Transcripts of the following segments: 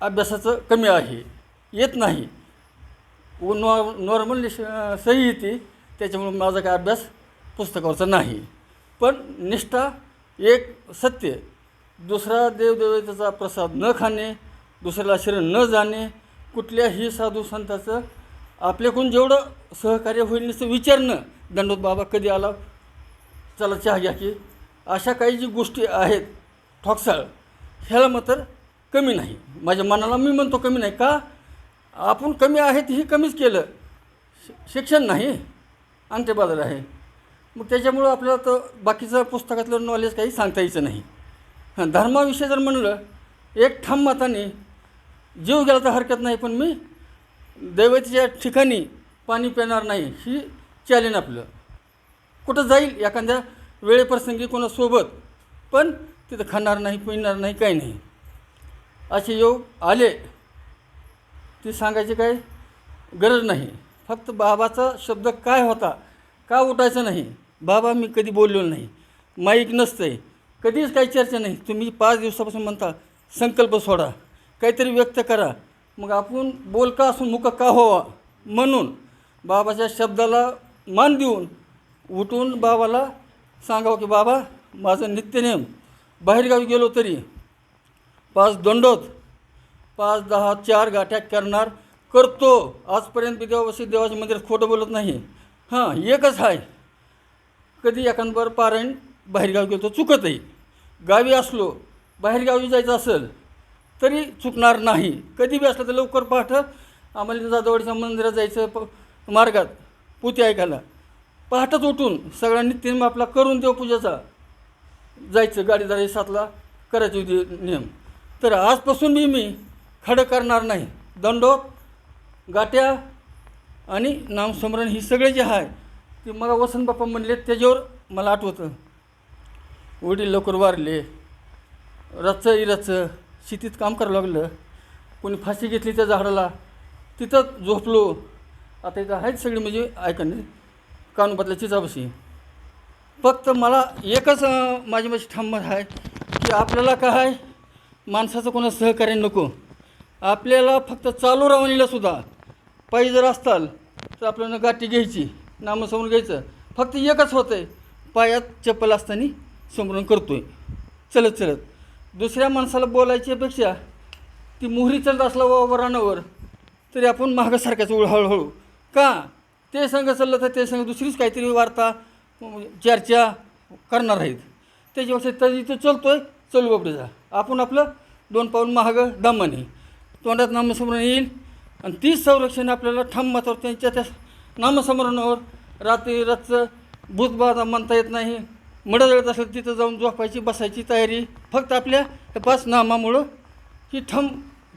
अभ्यासाचं कमी आहे. येत नाही. व नॉ नॉर्मल सही येते त्याच्यामुळे माझा काय अभ्यास पुस्तकावरचा नाही. पण निष्ठा एक सत्य. दुसरा देवदेवतेचा प्रसाद न खाणे दुसऱ्याला शरण न जाणे कुठल्याही साधू संताचं आपल्याकडून जेवढं सहकार्य होईल नुसतं विचारणं. दंडोत बाबा कधी आला? चला चहा घ्या की. अशा काही जी गोष्टी आहेत ठोकसाळ ह्याला मात्र कमी नाही. माझ्या मनाला मी म्हणतो कमी नाही का? आपण कमी आहेत हे कमीच केलं. शिक्षण नाही. अंगठे बाजार आहे. मग त्याच्यामुळं आपल्याला तर बाकीचं पुस्तकातलं नॉलेज काही सांगता यायचं नाही. हां धर्माविषयी जर म्हणलं एक ठाम मताने जीव गेला तर हरकत नाही पण मी दैवतीच्या ठिकाणी पाणी पिणार नाही ही चॅलेंज आपलं. कुठं जाईल एखाद्या वेळेप्रसंगी कोणासोबत पण तिथं खाणार नाही पिणार नाही काही नाही. असे योग आले. ती सांगायची काही गरज नाही. फक्त बाबाचा शब्द काय होता का उठायचं नाही बाबा मी कधी बोललो नाही माईक नसते कधीच काही चर्चा नाही. तुम्ही पाच दिवसापासून म्हणता संकल्प सोडा काहीतरी व्यक्त करा. मग आपण बोलका असून मुका का व्हावा म्हणून बाबाच्या शब्दाला मान देऊन उठून बाबाला सांगावं की बाबा माझं नित्यनेम बाहेरगावी गेलो तरी पाच दंडोत पाच दहा चार गाठ्या करणार. करतो. आजपर्यंत मी देवाशी देवाच्या मंदिरात खोटं बोलत नाही. हां एकच आहे कधी एखादं पारायण बाहेरगावी गेलो चुकतही गावी असलो बाहेरगावी जायचं असेल तरी चुकणार नाही. कधी बी असलं तर लवकर पाठ. आम्हाला जाधववाडीच्या मंदिरात जायचं प मार्गात. पुती ऐकायला. पहाटच उठून सगळ्यांनी तीन आपला करून देवपूजेचा जायचं गाडी सातला. करायची होती नियम. तर आजपासून मी मी खडं करणार नाही. दंडोत गाट्या आणि नामस्मरण ही सगळे जे आहे ते मला वसंतबाप्पा म्हणले त्याच्यावर मला आठवतं. वडील लवकर वारले. रच इरच शेतीत काम करावं लागलं. कोणी फाशी घेतली त्या झाडाला. तिथंच झोपलो. आता इथं आहेत सगळी म्हणजे ऐकणे कानूबातल्या चिचापाशी फक्त मला एकच माझी माझी ठाम आहे की आपल्याला काय आहे माणसाचं कोणा सहकार्य नको. आपल्याला फक्त चालू रावणीला सुद्धा पायी जर असताल तर आपल्याला गाठी घ्यायची नामसमोर घ्यायचं. फक्त एकच होतं आहे पायात चप्पल असताना समरण करतो आहे चलत चलत. दुसऱ्या माणसाला बोलायच्यापेक्षा अपेक्षा ती मोहरी चलत असला वा रानावर तरी आपण महागासारख्याच हळूहळू. का? ते संघ चाललं तर ते संघ दुसरीच काहीतरी वार्ता चर्चा करणार आहेत. त्याच्यापेक्षा तर तो चलतो आहे चलू जा. आपण आपलं दोन पाऊल महागं दमाने. तोंडात नामस्मरण येईल आणि तीच संरक्षण आपल्याला ठाम मतावर त्यांच्या त्या नामस्मरणावर रात्री रातचं भूतबाधा म्हणता येत नाही. मडं असेल तिथं जाऊन झोपायची बसायची तयारी. फक्त आपल्या या पाच नामामुळं ही ठम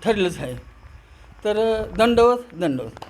ठरलंच आहे. तर दंडवत दंडवत.